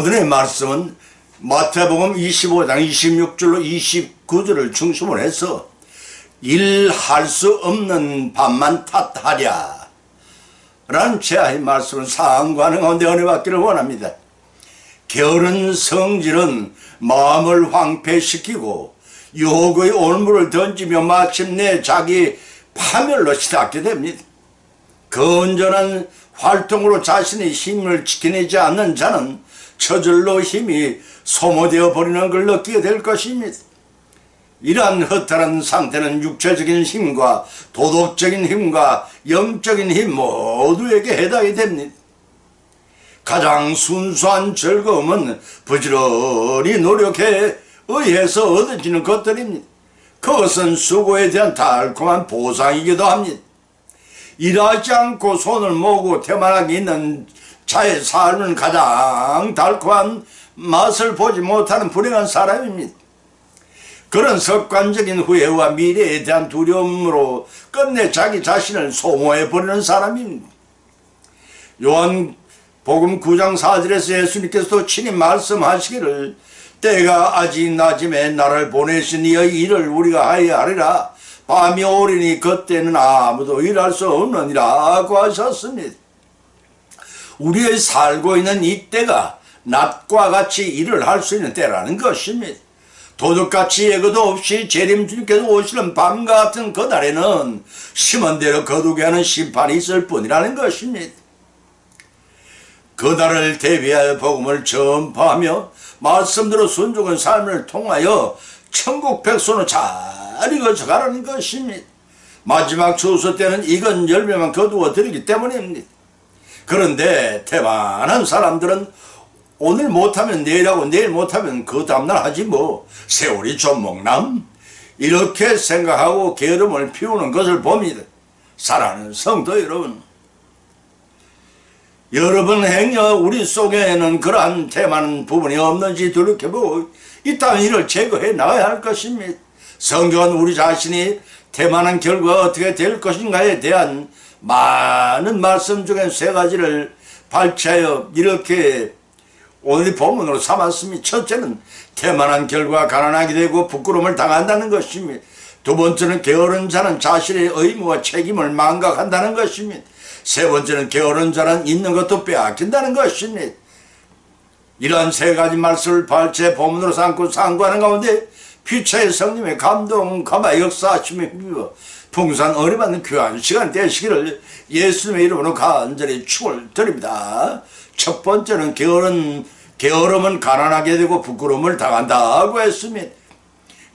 오늘의 말씀은 마태복음 25장 26절로 29절을 중심으로 해서 일할 수 없는 밥만 탓하랴 라는 제아의 말씀을 상관하는 가운데 은혜 받기를 원합니다. 게으른 성질은 마음을 황폐시키고 유혹의 올물을 던지며 마침내 자기 파멸로 시작하게 됩니다. 건전한 활동으로 자신의 힘을 지켜내지 않는 자는 저절로 힘이 소모되어 버리는 걸 느끼게 될 것입니다. 이러한 허탈한 상태는 육체적인 힘과 도덕적인 힘과 영적인 힘 모두에게 해당이 됩니다. 가장 순수한 즐거움은 부지런히 노력에 의해서 얻어지는 것들입니다. 그것은 수고에 대한 달콤한 보상이기도 합니다. 일하지 않고 손을 모으고 태만하게 있는 자의 삶은 가장 달콤한 맛을 보지 못하는 불행한 사람입니다. 그런 습관적인 후회와 미래에 대한 두려움으로 끝내 자기 자신을 소모해버리는 사람입니다. 요한 복음 9장 4절에서 예수님께서도 친히 말씀하시기를 때가 아직 낮음에 나를 보내신 이의 일을 우리가 하여 하리라 밤이 오리니 그때는 아무도 일할 수 없느니라고 하셨습니다. 우리의 살고 있는 이 때가 낮과 같이 일을 할 수 있는 때라는 것입니다. 도둑같이 예고도 없이 재림 주님께서 오시는 밤 같은 그날에는 심은 대로 거두게 하는 심판이 있을 뿐이라는 것입니다. 그날을 대비하여 복음을 전파하며 말씀대로 순종한 삶을 통하여 천국 백성으로 잘 이어져가라는 것입니다. 마지막 추수 때는 익은 열매만 거두어 드리기 때문입니다. 그런데 대만한 사람들은 오늘 못하면 내일하고 내일 못하면 그 다음날 하지 뭐 세월이 좀 먹남 이렇게 생각하고 게으름을 피우는 것을 봅니다. 사랑하는 성도 여러분 여러분 행여 우리 속에는 그러한 대만한 부분이 없는지 돌이켜보고 있다면 이를 제거해 나가야 할 것입니다. 성경은 우리 자신이 대만한 결과가 어떻게 될 것인가에 대한 많은 말씀 중에 세 가지를 발췌하여 이렇게 오늘 본문으로 삼았습니다. 첫째는 태만한 결과 가난하게 되고 부끄러움을 당한다는 것입니다. 두 번째는 게으른 자는 자신의 의무와 책임을 망각한다는 것입니다. 세 번째는 게으른 자는 있는 것도 빼앗긴다는 것입니다. 이러한 세 가지 말씀을 발제 본문으로 삼고 상고하는 가운데 피차의 성님의 감동, 감화 역사하심에 힘입어 풍산 어리받는 귀한 시간 되시기를 예수님의 이름으로 간절히 축을 드립니다. 첫 번째는 게으른 게으름은 가난하게 되고 부끄러움을 당한다고 했습니다.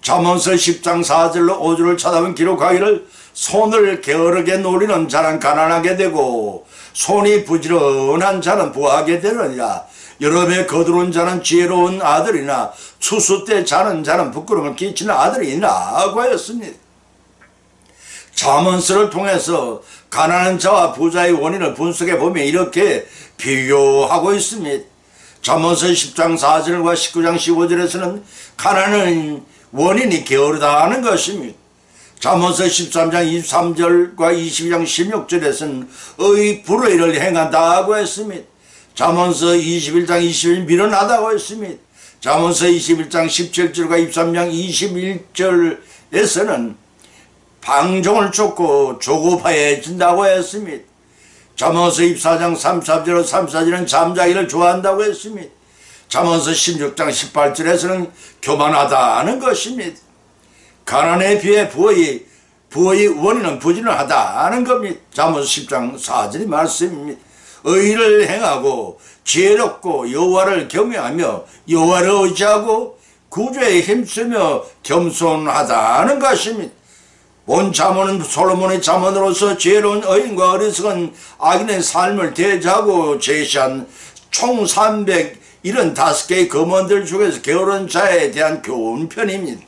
잠언서 10장 4절로 5절을 찾아보면 기록하기를 손을 게으르게 노리는 자는 가난하게 되고 손이 부지런한 자는 부하게 되느니라. 여름에 거두는 자는 지혜로운 아들이나 추수 때 자는 자는 부끄러움을 끼치는 아들이라고 하였습니다. 자문서를 통해서 가난한 자와 부자의 원인을 분석해 보면 이렇게 비교하고 있습니다. 잠언서 10장 4절과 19장 15절에서는 가난은 원인이 게으르다는 것입니다. 잠언서 13장 23절과 22장 16절에서는 의 불의를 행한다고 했습니다. 잠언서 21장 20일 미련하다고 했습니다. 잠언서 21장 17절과 23장 21절에서는 방종을 쫓고 조급해진다고 했습니다. 잠언서 24장 34절 34절은 잠자기를 좋아한다고 했습니다. 잠언서 16장 18절에서는 교만하다는 것입니다. 가난에 비해 부의 부의 원인은 부지런하다는 겁니다. 잠언서 10장 4절의 말씀입니다. 의를 행하고 지혜롭고 여호와를 경외하며 여호와를 의지하고 구주에 힘쓰며 겸손하다는 것입니다. 본 잠언은 솔로몬의 잠언으로서 지혜로운 의인과 어리석은 악인의 삶을 대자고 제시한 총 375개의 검언들 중에서 게으른 자에 대한 교훈 편입니다.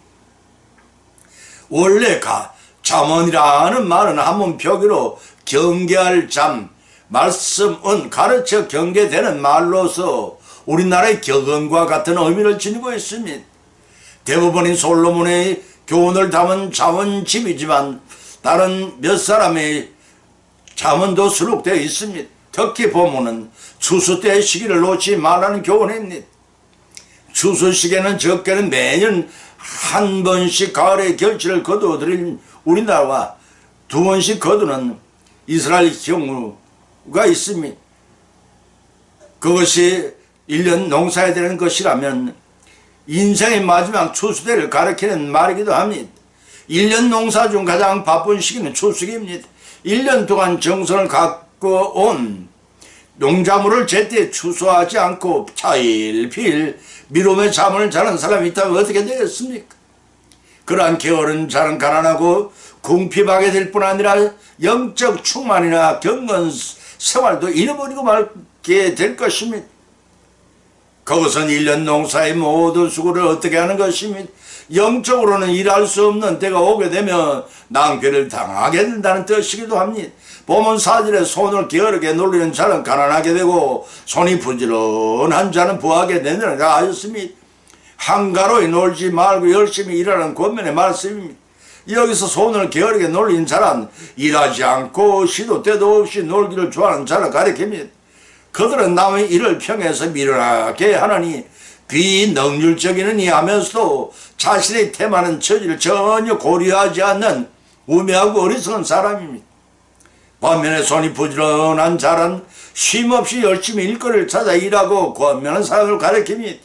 원래 가, 잠언이라는 말은 한문 표기로 경계할 잠, 말씀은 가르쳐 경계되는 말로서 우리나라의 격언과 같은 의미를 지니고 있습니다. 대부분인 솔로몬의 교훈을 담은 자문집이지만 다른 몇 사람의 자문도 수록되어 있습니다. 특히 보면은 추수 때 시기를 놓지 말라는 교훈입니다. 추수 시기에는 적게는 매년 한 번씩 가을에 결실을 거두어들인 우리나라와 두 번씩 거두는 이스라엘 경우가 있습니다. 그것이 1년 농사해야 되는 것이라면 인생의 마지막 추수 때를 가리키는 말이기도 합니다. 1년 농사 중 가장 바쁜 시기는 추수기입니다. 1년 동안 정성을 갖고 온 농작물을 제때 추수하지 않고 차일피일 미로의 잠을 자는 사람이 있다면 어떻게 되겠습니까? 그러한 게으른 자는 가난하고 궁핍하게 될 뿐 아니라 영적 충만이나 경건 생활도 잃어버리고 말게 될 것입니다. 그것은 일년 농사의 모든 수고를 어떻게 하는 것입니다. 영적으로는 일할 수 없는 때가 오게 되면 낭패를 당하게 된다는 뜻이기도 합니다. 보면 사절에 손을 게으르게 놀리는 자는 가난하게 되고 손이 부지런한 자는 부하게 되느라 하였습니다. 한가로이 놀지 말고 열심히 일하는 권면의 말씀입니다. 여기서 손을 게으르게 놀리는 자란 일하지 않고 시도 때도 없이 놀기를 좋아하는 자를 가리킵니다. 그들은 남의 일을 평해서 미련하게 하느니 비능률적이느니 하면서도 자신의 태만한 처지를 전혀 고려하지 않는 우매하고 어리석은 사람입니다. 반면에 손이 부지런한 자란 쉼없이 열심히 일거리를 찾아 일하고 권면한 사람을 가리킵니다.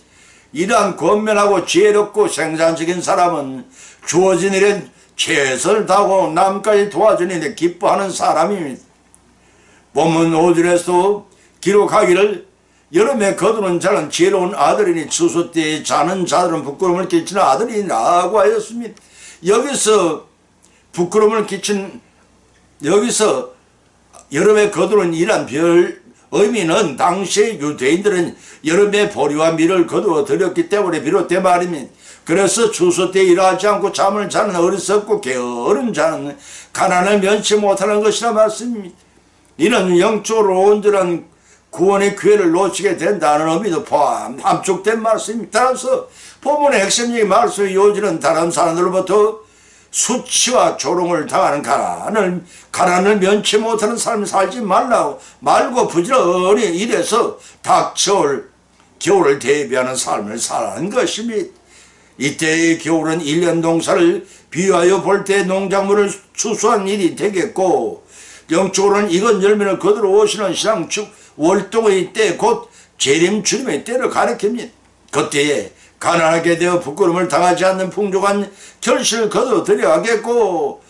이러한 권면하고 지혜롭고 생산적인 사람은 주어진 일에 최선을 다하고 남까지 도와주는 데 기뻐하는 사람입니다. 본문 5절에서 기록하기를 여름에 거두는 자는 지혜로운 아들이니 추수 때에 자는 자들은 부끄러움을 끼치는 아들이라고 하였습니다. 여기서 부끄러움을 끼친 여기서 여름에 거두는 이란 별 의미는 당시의 유대인들은 여름에 보리와 밀을 거두어 들였기 때문에 비롯된 말입니다. 그래서 추수 때 일하지 않고 잠을 자는 어리석고 게으른 자는 가난을 면치 못하는 것이라 말씀입니다. 이는 영적으로 온전한 구원의 기회를 놓치게 된다는 의미도 포함 함축된 말씀입니다. 따라서 본문의 핵심적인 말씀의 요지는 다른 사람들로부터 수치와 조롱을 당하는 가난을 가난을 면치 못하는 삶을 살지 말라고 말고 부지런히 일해서 닥쳐올 겨울을 대비하는 삶을 살아가는 것입니다. 이때의 겨울은 1년 농사를 비유하여 볼 때 농작물을 추수한 일이 되겠고 영적으로는 익은 열매를 거들어 오시는 신앙 축 월동의 때 곧 재림 주림의 때를 가리킵니다. 그때에 가난하게 되어 부끄러움을 당하지 않는 풍족한 결실을 거둬들여야겠고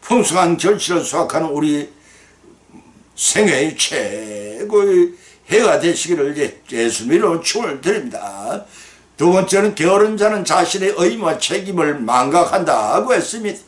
풍성한 결실을 수확하는 우리 생애의 최고의 해가 되시기를 예수님으로 축을 드립니다. 두 번째는 게으른 자는 자신의 의무와 책임을 망각한다고 했습니다.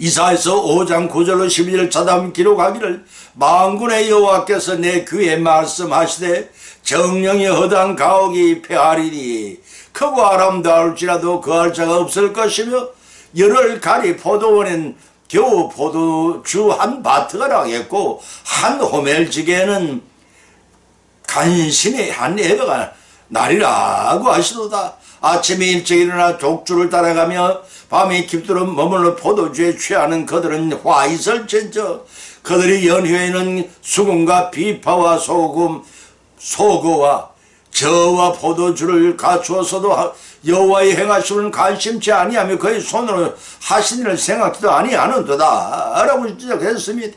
이사에서 5장 9절로 12절 차담 기록하기를 망군의 여호와께서 내 귀에 말씀하시되 정령이 허당 가옥이 폐하리니 크고 아름다울지라도 그할 자가 없을 것이며 열흘 가리 포도원엔 겨우 포도주 한 바트가 나겠고 한 호멜지게는 간신히 한 에버가 날이라고 하시도다. 아침에 일찍 일어나 족주를 따라가며 밤에 깊도록 머물러 포도주에 취하는 그들은 화 있을 텐저 그들이 연휴에는 수금과 비파와 소금 소고와 저와 포도주를 갖추어서도 여호와의 행하심을 관심치 아니하며 그의 손으로 하신 일을 생각지도 아니하는도다 라고 지적했습니다.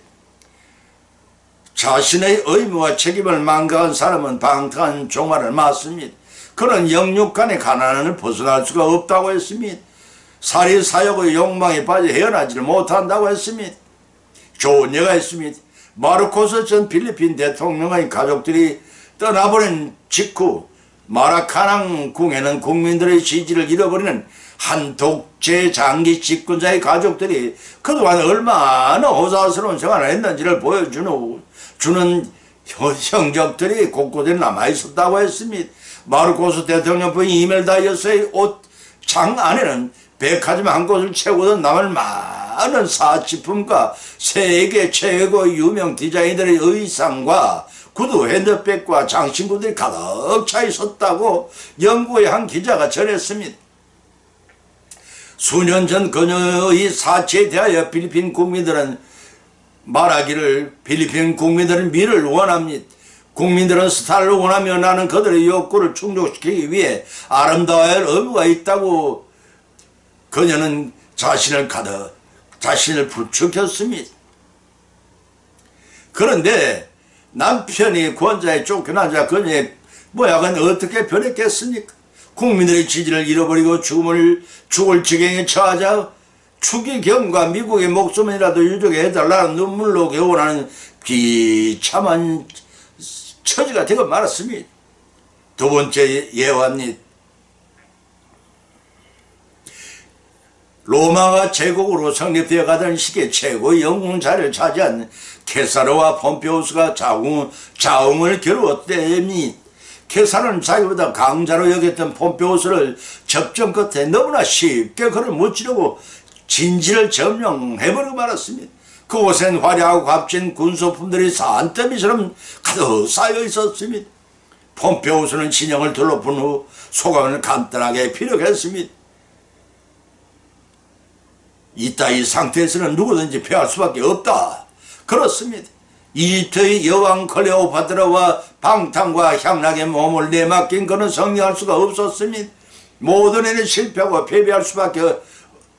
자신의 의무와 책임을 망각한 사람은 방탕한 종말을 맞습니다. 그런 영육간의 가난을 벗어날 수가 없다고 했습니다. 살이 사욕의 욕망에 빠져 헤어나지를 못한다고 했습니다. 좋은 예가 있습니다. 마르코스 전 필리핀 대통령의 가족들이 떠나보낸 직후 마라카낭 궁에는 국민들의 지지를 잃어버리는 한 독재 장기 집권자의 가족들이 그동안 얼마나 호사스러운 생활을 했는지를 보여주는 주는 형적들이 곳곳에 남아있었다고 했습니다. 마르코스 대통령 부인 이멜다이어스의 옷장 안에는 백화점 한 곳을 채우던 남을 많은 사치품과 세계 최고 유명 디자이너들의 의상과 구두 핸드백과 장신구들이 가득 차 있었다고 영국의 한 기자가 전했습니다. 수년 전 그녀의 사치에 대하여 필리핀 국민들은 말하기를 필리핀 국민들은 미를 원합니다. 국민들은 스타를 원하며 나는 그들의 욕구를 충족시키기 위해 아름다워야 할 의무가 있다고 그녀는 자신을 가득 자신을 부추겼습니다. 그런데 남편이 권자에 쫓겨나자 그녀의 모양은 어떻게 변했겠습니까? 국민들의 지지를 잃어버리고 죽음을 죽을 지경에 처하자 추기경과 미국의 목숨이라도 유족해 해달라는 눈물로 개원하는 비참한 처지가 되고 말았습니다. 두 번째 예화입니다. 로마가 제국으로 성립되어 가던 시기에 최고의 영웅 자리를 차지한 케사르와 폼페우스가 자웅, 자웅을 겨루었다니 케사르는 자기보다 강자로 여겼던 폼페우스를 접전 끝에 너무나 쉽게 그를 무찌르고 진지를 점령해버리고 말았습니다. 그곳엔 화려하고 값진 군소품들이 산더미처럼 가득 쌓여 있었습니다. 폼페우스는 진영을 둘러본 후 소감을 간단하게 피력했습니다. 이따위 상태에서는 누구든지 패할 수밖에 없다. 그렇습니다. 이집트의 여왕 클레오파트라와 방탕과 향락의 몸을 내맡긴 그는 성리할 수가 없었습니다. 모든 일에 실패하고 패배할 수밖에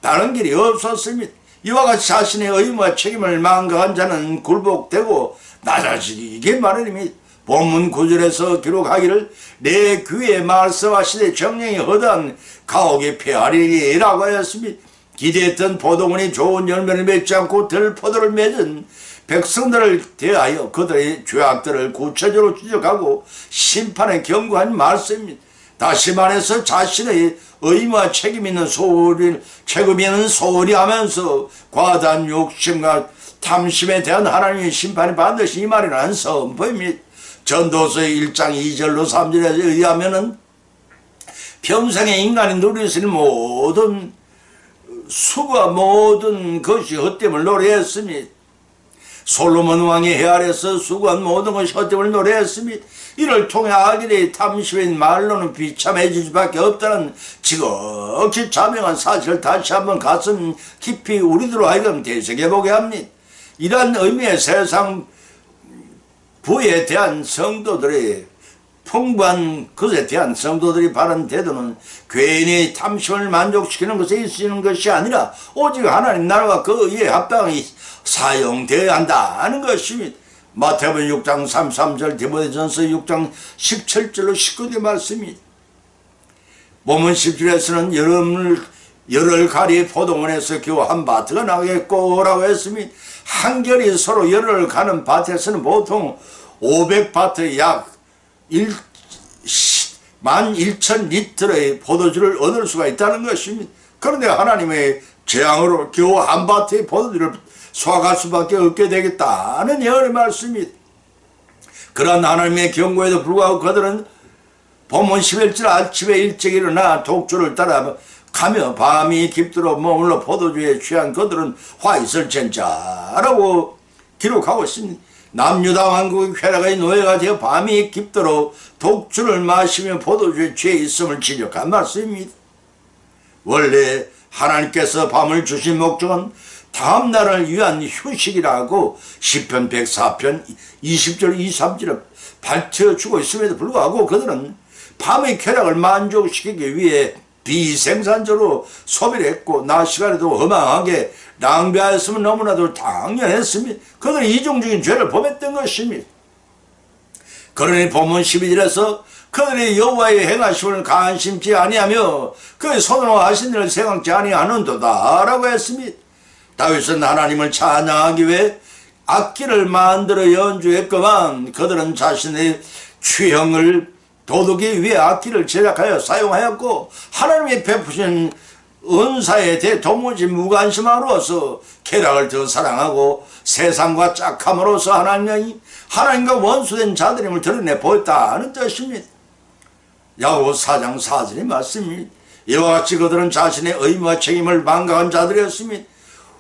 다른 길이 없었습니다. 이와 같이 자신의 의무와 책임을 망각한 자는 굴복되고 낮아지게 마련입니다. 본문 구절에서 기록하기를 내 귀에 말씀하시되 정령이 허다한 가옥에 폐하리라고 하였습니다. 기대했던 포도원이 좋은 열매를 맺지 않고 들 포도를 맺은 백성들을 대하여 그들의 죄악들을 구체적으로 지적하고 심판에 경고한 말씀입니다. 다시 말해서 자신의 의무와 책임 있는 소리, 책임 있는 소리 하면서 과다한 욕심과 탐심에 대한 하나님의 심판이 반드시 임하리라는 선포입니다. 전도서의 1장 2절로 3절에 의하면은 평생에 인간이 누릴 수 있는 모든 수가 모든 것이 헛됨을 노래했습니다. 솔로몬 왕이 헤아려서 수고한 모든 것이 헛됨을 노래했습니다. 이를 통해 아기의 탐심인 말로는 비참해질 수밖에 없다는 지극히 자명한 사실을 다시 한번 가슴 깊이 우리들로 하여금 되새겨보게 합니다. 이러한 의미의 세상 부에 대한 성도들의 풍부한 것에 대한 성도들이 바른 태도는 괜히 탐심을 만족시키는 것에 있는 것이 아니라 오직 하나님 나라와 그 의에 합당히 사용되어야 한다는 것입니다. 마태복음 6장 33절 디모데전서 6장 17절로 19절 말씀입니다. 몸은 10절에서는 여름을 열흘 가리 포동원에서 한 바트가 나겠고라고 했습니다. 한결이 서로 열흘 가는 밭에서는 보통 500바트 약 1, 만 1천 리터의 포도주를 얻을 수가 있다는 것입니다. 그런데 하나님의 재앙으로 겨우 한 바트의 포도주를 소화할 수밖에 없게 되겠다는 예언의 말씀입니다. 그러한 하나님의 경고에도 불구하고 그들은 본문 11절 아침에 일찍 일어나 독주를 따라 가며 밤이 깊도록 머물러 포도주에 취한 그들은 화 있을 전자라고 기록하고 있습니다. 남유다 왕국의 쾌락의 노예가 되어 밤이 깊도록 독주를 마시며 포도주에 취해 있음을 지적한 말씀입니다. 원래 하나님께서 밤을 주신 목적은 다음 날을 위한 휴식이라고 10편 104편 20절 23절에 밝혀주고 있음에도 불구하고 그들은 밤의 쾌락을 만족시키기 위해 비생산적으로 소비를 했고 낮 시간에도 허망하게 낭비하였으면 너무나도 당연했습니다. 그들은 이중적인 죄를 범했던 것입니다. 그러니 본문 12절에서 그들이 여호와의 행하심을 관심치 아니하며 그의 손으로 하신 일을 생각지 아니하는도다라고 했습니다. 다윗은 하나님을 찬양하기 위해 악기를 만들어 연주했건만 그들은 자신의 취형을 도둑이 위해 악기를 제작하여 사용하였고 하나님이 베푸신 은사에 대해 도무지 무관심함으로써 쾌락을 더 사랑하고 세상과 짝함으로써 하나님이 하나님과 원수된 자들임을 드러내 보였다는 뜻입니다. 야고 4장 4절의 말씀입니다. 이와 같이 그들은 자신의 의무와 책임을 망각한 자들이었습니다.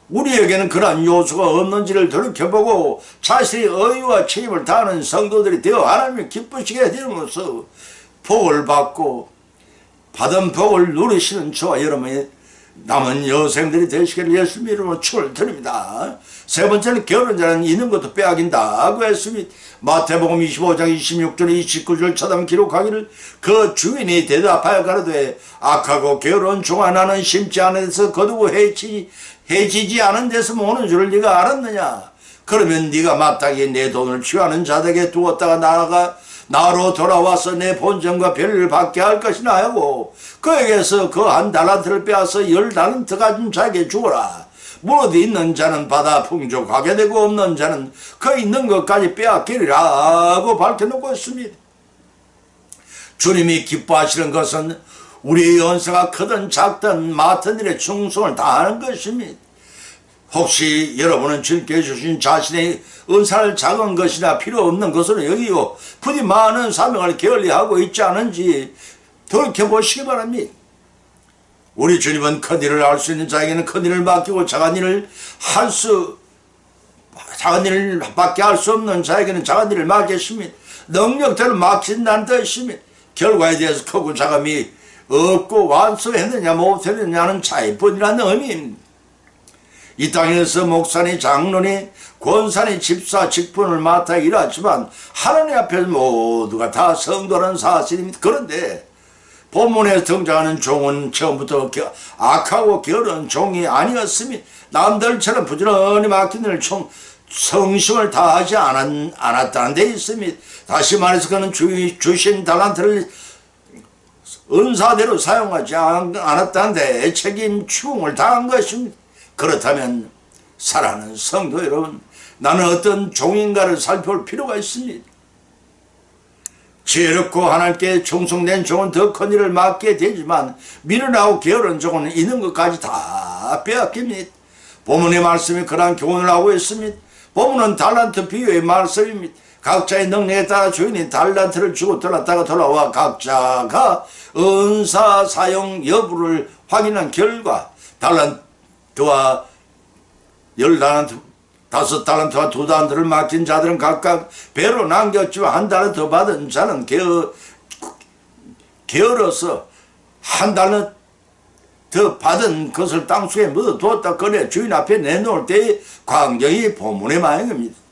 우리에게는 그러한 요소가 없는지를 돌이켜보고 자신의 의와 책임을 다하는 성도들이 되어 하나님을 기쁘시게 되면서 복을 받고 받은 복을 누리시는 저와 여러분의 남은 여생들이 되시기를 예수님 이름으로 축을 드립니다. 세 번째는 결혼자는 있는 것도 빼앗긴다고 했으니 마태복음 25장 26절 29절 처담 기록하기를 그 주인이 대답하여 가로되 악하고 게으른 종아 나는 심지 데서 거두고 해치, 해지지 않은 데서 모는 줄을 네가 알았느냐 그러면 네가 마땅히 내 돈을 취하는 자들에게 두었다가 나아가 나로 돌아와서 내 본전과 별을 받게 할 것이나 하고 그에게서 그 한 달란트를 빼앗아 열 달란트 가진 자에게 주어라. 무엇 있는 자는 받아 풍족하게 되고 없는 자는 그 있는 것까지 빼앗기리라고 밝혀놓고 있습니다. 주님이 기뻐하시는 것은 우리의 연세가 크든 작든 맡은 일에 충성을 다하는 것입니다. 혹시 여러분은 주님께 주신 자신의 은사를 작은 것이나 필요 없는 것으로 여기고 부디 많은 사명을 게을리하고 있지 않은지 돌이켜보시기 바랍니다. 우리 주님은 큰 일을 할 수 있는 자에게는 큰 일을 맡기고 작은 일을 할 수, 작은 일을 밖에 할 수 없는 자에게는 작은 일을 맡겼습니다. 능력대로 맡긴다는 뜻입니다. 결과에 대해서 크고 작음이 없고 완수했느냐 못했느냐는 차이뿐이라는 의미입니다. 이 땅에서 목사니 장로니 권사니 집사 직분을 맡아 일하지만 하나님 앞에서 모두가 다 성도라는 사실입니다. 그런데 본문에 등장하는 종은 처음부터 겨- 악하고 게으른 종이 아니었으니 남들처럼 부지런히 맡긴 일을 총 성심을 다하지 않았, 않았다는 데 있습니다. 다시 말해서 그는 주, 주신 달란트를 은사대로 사용하지 않- 않았다는데 책임 추궁을 당한 것입니다. 그렇다면 사랑하는 성도 여러분 나는 어떤 종인가를 살펴볼 필요가 있습니다. 지혜롭고 하나님께 충성된 종은 더 큰 일을 맡게 되지만 미련하고 게으른 종은 있는 것까지 다 빼앗깁니다. 본문의 말씀이 그러한 교훈을 하고 있습니다. 본문은 달란트 비유의 말씀입니다. 각자의 능력에 따라 주인이 달란트를 주고 돌아다가 돌아와 각자가 은사 사용 여부를 확인한 결과 달란트와 열 달란트 다섯 달란트와 두 달란트를 맡긴 자들은 각각 배로 남겼지만 한 달란트 더 받은 자는 게어, 게을어서 한 달란트 더 받은 것을 땅속에 묻어두었다 그래 주인 앞에 내놓을 때의 광경이 본문의 마형입니다.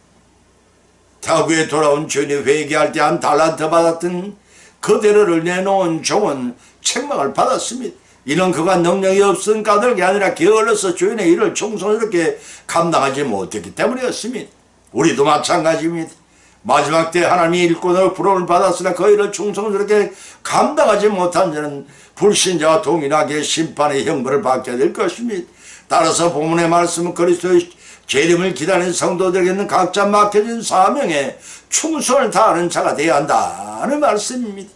타구에 돌아온 주인이 회개할 때 한 달란트 받았던 그대로를 내놓은 종은 책망을 받았습니다. 이는 그가 능력이 없은 까닭이 아니라 게을러서 주인의 일을 충성스럽게 감당하지 못했기 때문이었습니다. 우리도 마찬가지입니다. 마지막 때 하나님이 일꾼으로 부름을 받았으나 그 일을 충성스럽게 감당하지 못한 자는 불신자와 동일하게 심판의 형벌을 받게 될 것입니다. 따라서 본문의 말씀은 그리스도의 재림을 기다리는 성도들에게는 각자 맡겨진 사명에 충성을 다하는 자가 되어야 한다는 말씀입니다.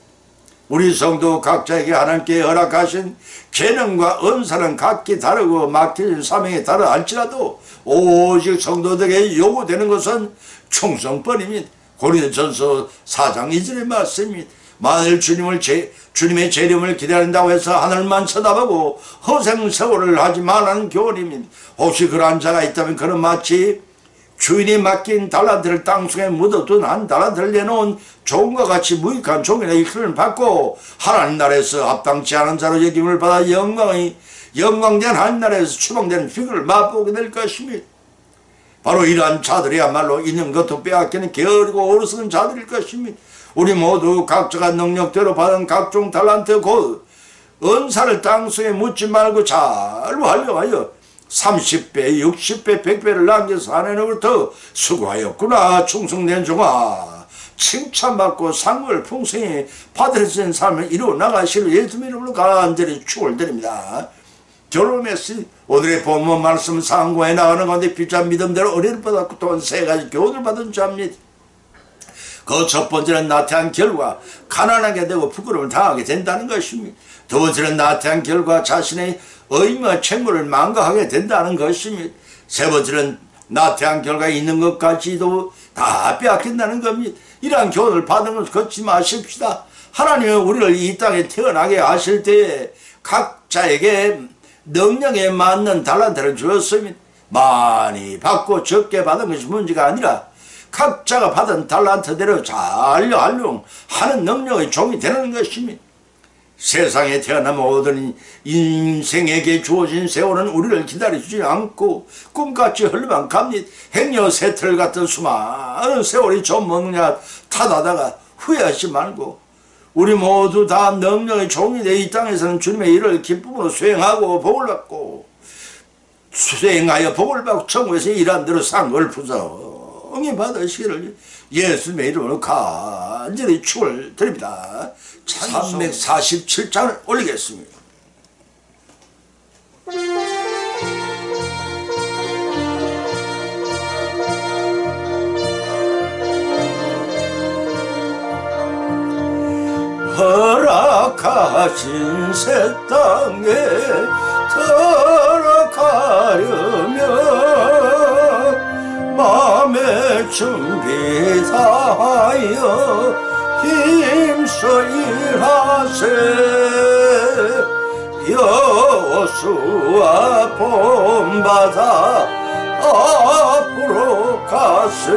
우리 성도 각자에게 하나님께 허락하신 재능과 은사는 각기 다르고 맡겨진 사명이 다르 할지라도 오직 성도들에게 요구되는 것은 충성뿐입니다. 고린도전서 4장 2절의 말씀입니다. 만일 주님을 제, 주님의 재림을 기다린다고 해서 하늘만 쳐다보고 허생 세월을 하지 말라는 교훈입니다. 혹시 그러한 자가 있다면 그는 마치 주인이 맡긴 달란트를 땅속에 묻어둔 한 달란트를 내놓은 종과 같이 무익한 종인의 이끌을 받고 하나님 나라에서 합당치 않은 자로 여김을 받아 영광의 영광된 하나님 나라에서 추방되는 피그를 맛보게 될 것입니다. 바로 이러한 자들이야말로 있는 것도 빼앗기는 게으르고 어리석은 자들일 것입니다. 우리 모두 각자가 능력대로 받은 각종 달란트 곧 은사를 땅속에 묻지 말고 잘 활용하여 30배, 60배, 100배를 남겨서 하나님으로부터 수고하였구나 충성된 종아 칭찬받고 상을 풍성히 받을 수 있는 삶을 이루어 나가시를 예수 이름으로 간절히 축원드립니다. 결혼했으 오늘의 본문 말씀 상고에 나가는 가운데 비찬 믿음대로 어린을 받았고 또한 세 가지 교훈을 받은 자입니다. 그 첫 번째는 나태한 결과 가난하게 되고 부끄러움을 당하게 된다는 것입니다. 두 번째는 나태한 결과 자신의 의무와 책무를 망각하게 된다는 것입니다. 세 번째는 나태한 결과 있는 것까지도 다 빼앗긴다는 겁니다. 이러한 교훈을 것을 걷지 마십시다. 하나님은 우리를 이 땅에 태어나게 하실 때에 각자에게 능력에 맞는 달란트를 주었습니다. 많이 받고 적게 받은 것이 문제가 아니라 각자가 받은 달란트대로 잘 활용하는 능력의 종이 되는 것입니다. 세상에 태어난 모든 인생에게 주어진 세월은 우리를 기다려주지 않고 꿈같이 흘러만 갑니다. 행여 새틀 같은 수많은 세월이 좀 먹냐 탓하다가 후회하지 말고 우리 모두 다 능력의 종이 돼 이 땅에서는 주님의 일을 기쁨으로 수행하고 복을 받고 수행하여 복을 받고 천국에서 일한 대로 상을 부 정히 받으시기를 예수님의 이름으로 간절히 축을 드립니다. 347장을 올리겠습니다. 허락하신 새 땅에 들어가려면 마음의 준비 다하여 힘써 일하세. 여수와 본받아 앞으로 가세.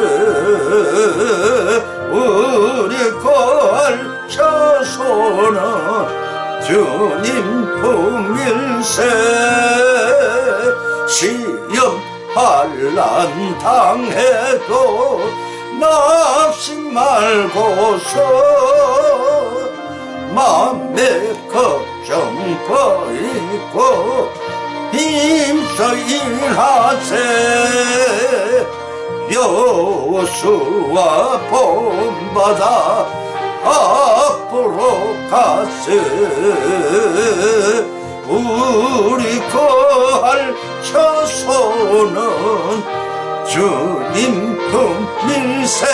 우리 걸쳐서는 주님 품일세. 시험 한란 당해도 낙심 말고서 맘에 걱정 버리고 힘써 일하세. 여수와 본받아 앞으로 가세 우리 거할 처소는 주님 품일세.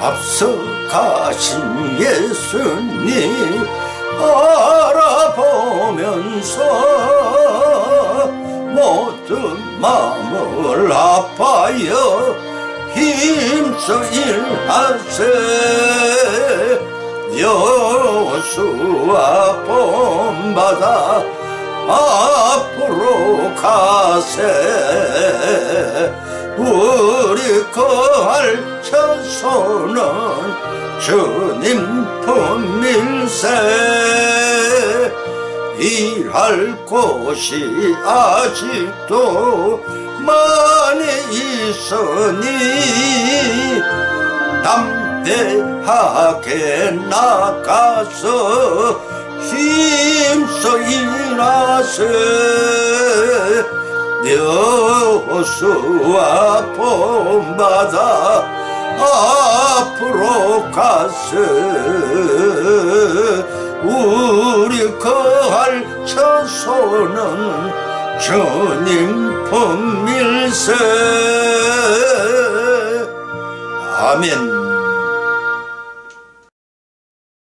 앞서 가신 예수님 바라보면서 모든 마음을 아파여 힘써 일하세. 여수와 본받아 앞으로 가세. 우리 거할 처소는 주님 품일세 일할 곳이 아직도 많이 있으니 담대하게 나가서 힘써 일하세. 여수와 본받아 앞으로 가세 우리 거할 처소는 주님 품일세 아멘